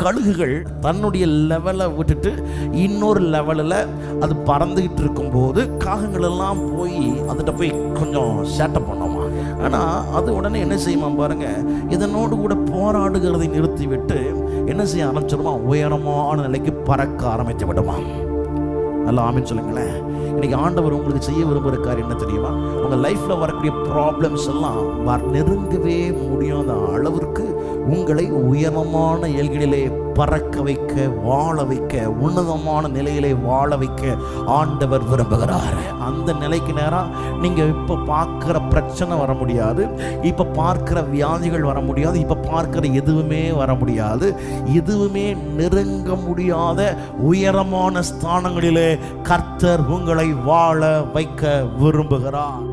கழுகுகள் தன்னுடைய லெவலை விட்டுட்டு இன்னொரு லெவலில் அது பறந்துக்கிட்டு இருக்கும்போது காகங்களெல்லாம் போய் அதுகிட்ட போய் கொஞ்சம் சேட்டை பண்ணுமா? ஆனால் அது உடனே என்ன செய்யுமா பாருங்கள் இதனோடு கூட போராடுகிறதை நிறுத்திவிட்டு என்ன செய்ய ஆரம்பிச்சிடுமா உயரமான நிலைக்கு பறக்க ஆரம்பித்து விடுமா? நல்லா ஆமின்னு சொல்லுங்களேன். இன்னைக்கு ஆண்டவர் உங்களுக்கு செய்ய விரும்புகிற காரியம் என்ன தெரியுமா? உங்கள் லைஃப்பில் வரக்கூடிய ப்ராப்ளம்ஸ் எல்லாம் நெருங்கவே முடியாத அளவிற்கு உங்களை உயரமான எல்களிலே பறக்க வைக்க வாழ வைக்க உன்னதமான நிலையிலே வாழ வைக்க ஆண்டவர் விரும்புகிறார். அந்த நிலைக்கு நேரம் நீங்கள் இப்போ பார்க்குற பிரச்சனை வர முடியாது. இப்போ பார்க்குற வியாதிகள் வர முடியாது. இப்போ பார்க்குற எதுவுமே வர முடியாது. எதுவுமே நெருங்க முடியாத உயரமான ஸ்தானங்களிலே கர்த்தர் உங்களை வாழ வைக்க விரும்புகிறார்.